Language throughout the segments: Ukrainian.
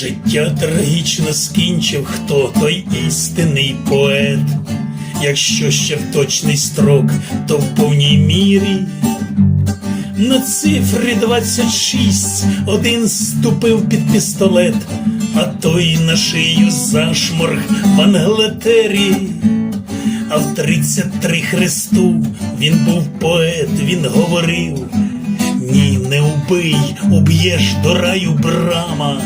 Життя трагічно скінчив, хто той істинний поет. Якщо ще в точний строк, то в повній мірі. На цифрі 26 один ступив під пістолет, а той на шию зашморг в Англетері. А в 33 хресту він був поет, він говорив: Ні, не убий, уб'єш до раю брама.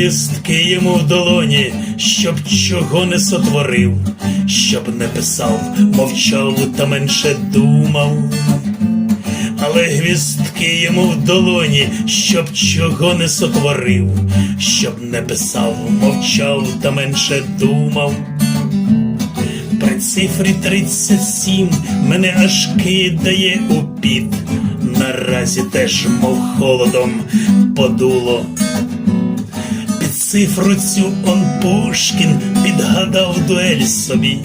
Але йому в долоні, щоб чого не сотворив, щоб не писав, мовчав та менше думав. Але гвістки йому в долоні, щоб чого не сотворив, щоб не писав, мовчав та менше думав. При цифрі 37 мене аж кидає у піт. Наразі теж, мов холодом, подуло. Цифру цю он Пушкін підгадав дуель собі,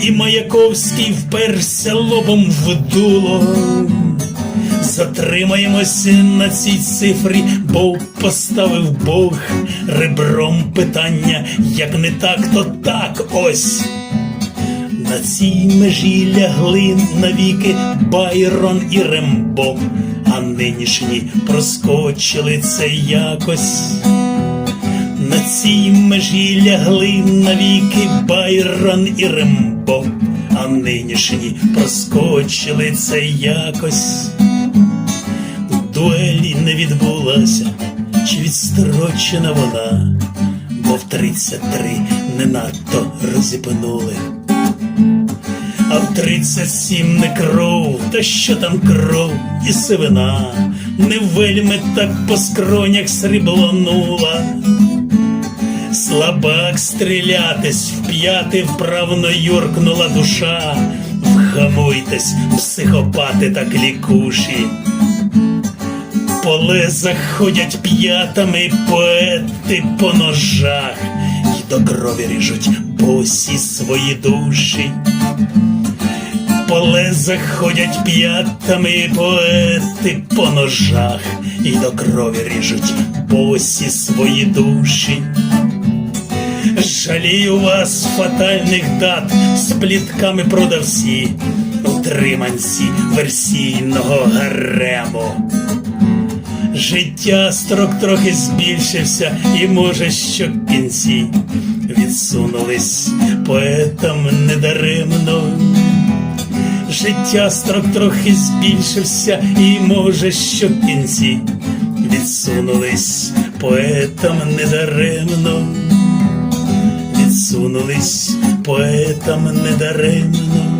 і Маяковський вперся лобом в дуло. Затримаємося на цій цифрі, бо поставив Бог ребром питання, як не так, то так ось. На цій межі лягли навіки Байрон і Рембо, а нинішні проскочили це якось. Цій межі лягли навіки Байрон і Рембо, а нинішні проскочили це якось. Дуелі не відбулася, чи відстрочена вона, бо в 33 не надто розіпнули. А в 37 не кров, та що там кров і сивина, не вельми так по скронях сріблонула. Слабак стрілятись, вп'яти вправно юркнула душа. Вхамуйтесь, психопати та клікуші. Поле заходять п'ятами поети по ножах, І до крові ріжуть босі свої душі. Поле заходять п'ятами поети по ножах, І до крові ріжуть босі свої душі. Жалію вас фатальних дат з плітками продавці, утриманці версійного гарему. Життя строк трохи збільшився, і може, що кінці відсунулись поетам недаремно. Життя строк трохи збільшився, і може, що кінці відсунулись поетам недаремно, відсунулись поетам недаремно.